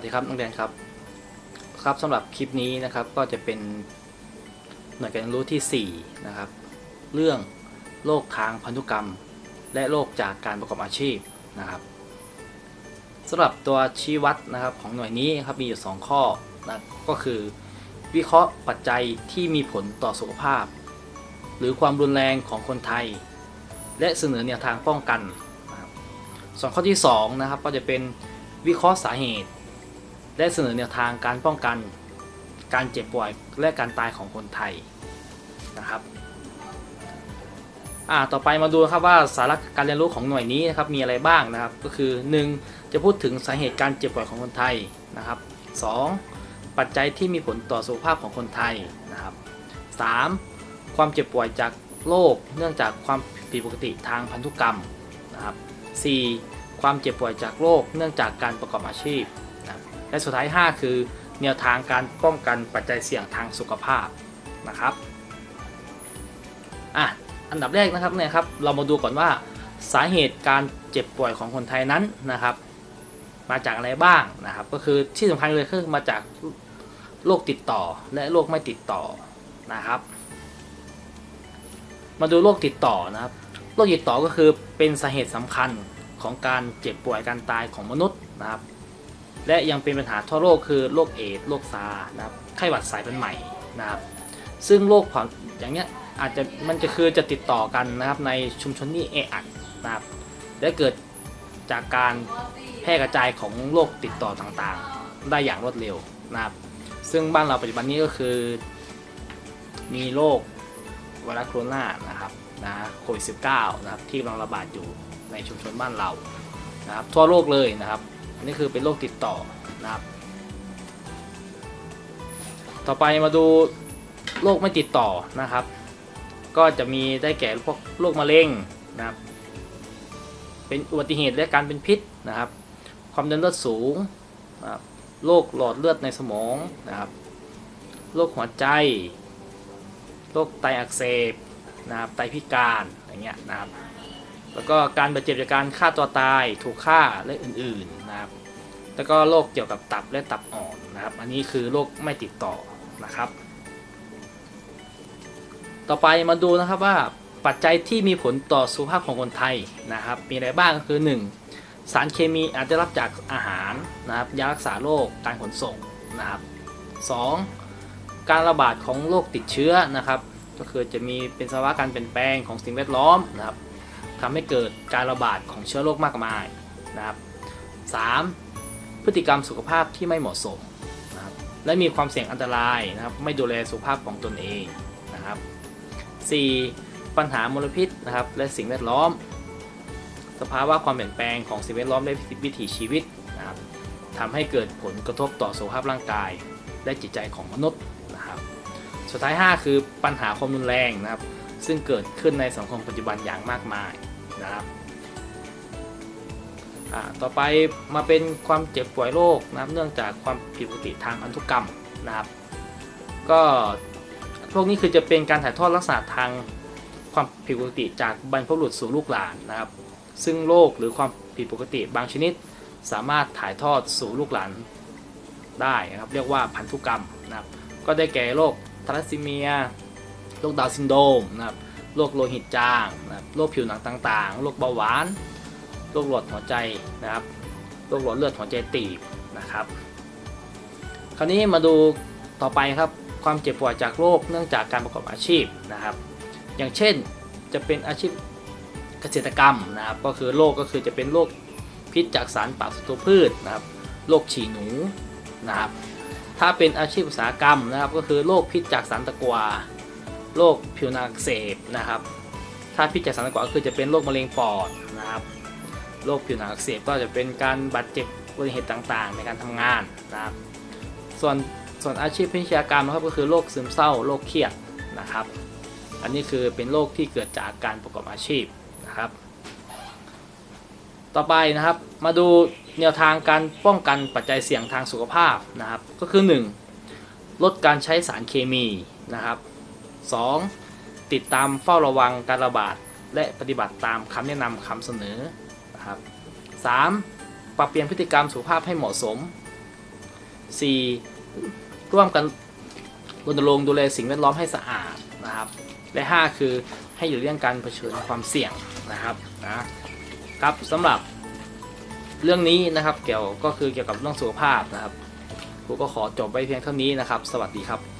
สวัสดีครับนักเรียนครับครับสำหรับคลิปนี้นะครับก็จะเป็นหน่วยการเรียนรู้ที่ 4 นะครับ เรื่องโรคทางพันธุกรรม และโรคจากการประกอบอาชีพนะครับสำหรับตัวชี้วัดนะครับของหน่วยนี้ครับมีอยู่ 2 ข้อนะก็คือวิเคราะห์ปัจจัยที่มีผลต่อสุขภาพ หรือความรุนแรงของคนไทย และเสนอแนวทางป้องกันส่วนข้อที่2นะครับก็จะเป็นวิเคราะห์สาเหตุ และเสนอแนวทางการป้องกัน การเจ็บป่วยและการตายของคนไทยนะครับอ่าต่อไปมาดูครับว่าสาระการเรียนรู้ของหน่วยนี้นะครับมีอะไรบ้างนะครับ ก็คือ 1. จะพูดถึงสาเหตุการเจ็บป่วยของคนไทยนะครับ 2. ปัจจัยที่มีผลต่อสุขภาพของคนไทยนะครับ 3. ความเจ็บป่วยจากโรคเนื่องจากความผิดปกติทางพันธุกรรมนะครับ 4. ความเจ็บป่วยจากโรคเนื่องจากการประกอบอาชีพนะครับ และสุดท้าย 5 คือแนวทางการป้องกันปัจจัยเสี่ยงทางสุขภาพนะครับอะอันดับแรกนะครับเนี่ยครับเรามาดูก่อนว่าสาเหตุการเจ็บป่วยของคนไทยนั้นนะครับ มาจากอะไรบ้างนะครับ ก็คือที่สำคัญเลยคือมาจากโรคติดต่อและโรคไม่ติดต่อนะครับ มาดูโรคติดต่อนะครับโรคติดต่อก็คือเป็นสาเหตุสำคัญของการเจ็บป่วยการตายของมนุษย์นะครับ และยังเป็นปัญหาทั่วโลกคือโรคเอดส์โรคซาร์นะครับไข้หวัดสายพันธุ์ใหม่นะครับซึ่งโรคผ่อนอย่างเนี้ยอาจจะมันจะคือจะติดต่อกันนะครับในชุมชนที่แออัดนะครับและเกิดจากการแพร่กระจายของโรคติดต่อต่างๆ ได้อย่างรวดเร็วนะครับซึ่งบ้านเราปัจจุบันนี้ก็คือมีโรคไวรัสโคโรนานะครับนะโควิด -19 นะครับที่กำลังระบาดอยู่ในชุมชนบ้านเรานะครับทั่วโลกเลยนะครับ อันนี่คือเป็นโรคติดต่อนะครับ ต่อไปมาดูโรคไม่ติดต่อนะครับ ก็จะมีได้แก่พวกโรคมะเร็งนะครับ เป็นอุบัติเหตุและการเป็นพิษนะครับ ความดันเลือดสูงนะครับโรคหลอดเลือดในสมองนะครับโรคหัวใจโรคไตอักเสบนะครับไตพิการอย่างเงี้ยนะครับ แล้วก็การบาดเจ็บจากการฆ่าตัวตายถูกฆ่าและอื่นๆนะครับแล้วก็โรคเกี่ยวกับตับและตับอ่อนนะครับ อันนี้คือโรคไม่ติดต่อนะครับ ต่อไปมาดูนะครับว่าปัจจัยที่มีผลต่อสุขภาพของคนไทยนะครับ มีอะไรบ้างก็คือ 1. สารเคมีอาจจะรับจากอาหารนะครับยารักษาโรคการขนส่งนะครับ 2. การระบาดของโรคติดเชื้อนะครับ ก็คือจะมีเป็นสภาวะการเปลี่ยนแปลงของสิ่งแวดล้อมนะครับ ทำให้เกิดการระบาดของเชื้อโรคมากมายนะครับ 3. พฤติกรรมสุขภาพที่ไม่เหมาะสมนะครับและมีความเสี่ยงอันตรายนะครับ ไม่ดูแลสุขภาพของตนเองนะครับ 4. ปัญหามลพิษนะครับ และสิ่งแวดล้อม สภาวะความเปลี่ยนแปลงของสิ่งแวดล้อมและวิถีชีวิตนะครับทำให้เกิดผลกระทบต่อสุขภาพร่างกาย และจิตใจของมนุษย์นะครับ สุดท้าย 5 คือปัญหาความรุนแรงนะครับ ซึ่งเกิดขึ้นในสังคมปัจจุบันอย่างมากมาย นะครับต่อไปมาเป็นความเจ็บป่วยโรคนะครับเนื่องจากความผิดปกติทางพันธุกรรมนะครับ ก็พวกนี้คือจะเป็นการถ่ายทอดลักษณะทางความผิดปกติจากบรรพบุรุษสู่ลูกหลานนะครับ ซึ่งโรคหรือความผิดปกติบางชนิด สามารถถ่ายทอดสู่ลูกหลานได้นะครับ เรียกว่าพันธุกรรมนะครับ ก็ได้แก่โรคทาลัสซีเมีย โรคดาวซินโดรมนะครับ โรคโลหิตจางนะครับโรคผิวหนังต่างๆ โรคเบาหวาน โรคหลอดหัวใจนะครับ โรคหลอดเลือดหัวใจตีบนะครับ คราวนี้มาดูต่อไปครับความเจ็บป่วยจากโรคเนื่องจากการประกอบอาชีพนะครับ อย่างเช่นจะเป็นอาชีพเกษตรกรรมนะครับ ก็คือโรคก็คือจะเป็นโรคพิษจากสารปากศัตรูพืชนะครับ โรคฉี่หนูนะครับ ถ้าเป็นอาชีพอุตสาหกรรมนะครับ ก็คือโรคพิษจากสารตะกัว โรคผิวหนังอักเสบนะครับ ถ้าพิจากสารตะกัวก็คือจะเป็นโรคมะเร็งปอดนะครับโรคผิวหนังอักเสบก็จะเป็นการบาดเจ็บอุบัติเหตุต่างๆ ในการทำงานนะครับ ส่วนส่วนอาชีพพิชากรรมนะครับก็คือโรคซึมเศร้าโรคเครียดนะครับ อันนี้คือเป็นโรคที่เกิดจากการประกอบอาชีพนะครับ ต่อไปนะครับมาดูแนวทางการป้องกันปัจจัยเสี่ยงทางสุขภาพนะครับ ก็คือ 1. ลดการใช้สารเคมีนะครับ 2. ติดตามเฝ้าระวังการระบาด และปฏิบัติตามคำแนะนำคำเสนอนะครับ 3. ปรับเปลี่ยนพฤติกรรมสุขภาพให้เหมาะสม 4. ร่วมกันรณรงค์ดูแลสิ่งแวดล้อมให้สะอาดนะครับ และ 5 คือให้อยู่เรื่องการเผชิญความเสี่ยงนะครับนะครับสำหรับเรื่องนี้นะครับเกี่ยวก็คือเกี่ยวกับเรื่องสุขภาพนะครับครูก็ขอจบไว้เพียงเท่านี้นะครับ สวัสดีครับ